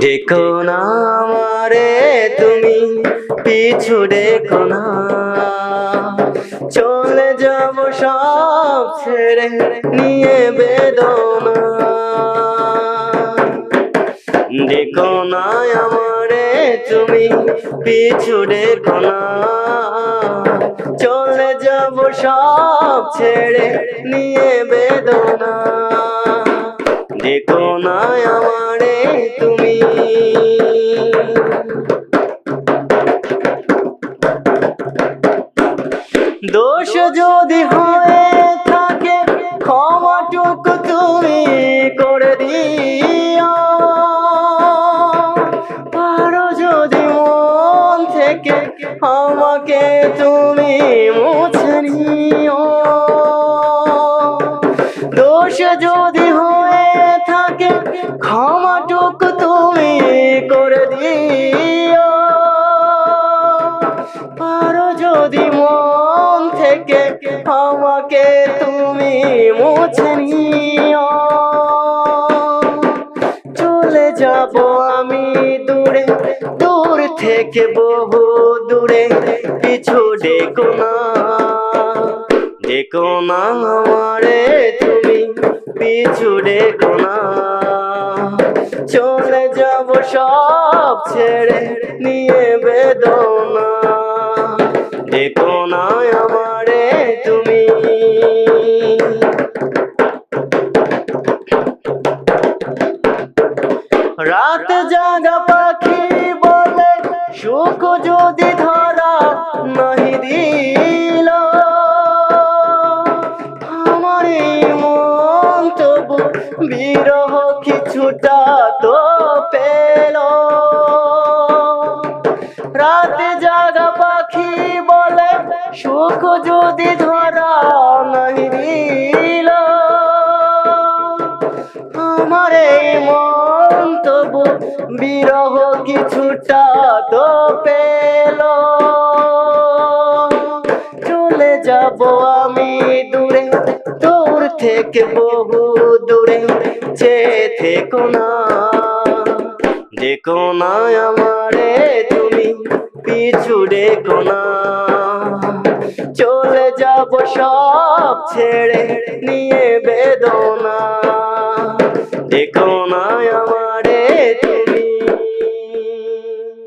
দেখো না আমারে তুমি, পিছু দেখো না। চলে যাব সব ছেড়ে, নিয়ে বেদনা। দেখো না আমারে তুমি, পিছু দেখো না। চলে যাব সব ছেড়ে, নিয়ে বেদনা দোষ যদি হয়ে থাকে, ক্ষমাটুকু তুমি করে দিও। পারো যদি মন থেকে আমাকে তুমি মুছে নিও। দোষ যদি হয়ে থাকে, ক্ষমাটুকু আমাকে তুমি মুছে নিও। চলে যাব আমি দূরে, দূর থেকে বহু দূরে, পিছু ডেকো না। ডেকো না আমারে তুমি, পিছু ডেকো না। চলে যাব সব ছেড়ে, নিয়ে বেদনা। দেখো না আমারে রাত জাগা পাখি বলে, সুখ যদি ধরা নাহি দিল, আমার মন তবু বিরহ কিছুটা তো পেল। রাত জাগা পাখি বলে, সুখ যদি ধরা নাহি দিল বিরহ কিছুটা তো পেল চলে যাব আমি দূরে, দূর থেকে বহু দূরে। চেয়ে থেকো না দেখো না আমারে তুমি, পিছু দেখো না। চলে যাব সব ছেড়ে, নিয়ে বেদনা। দেখো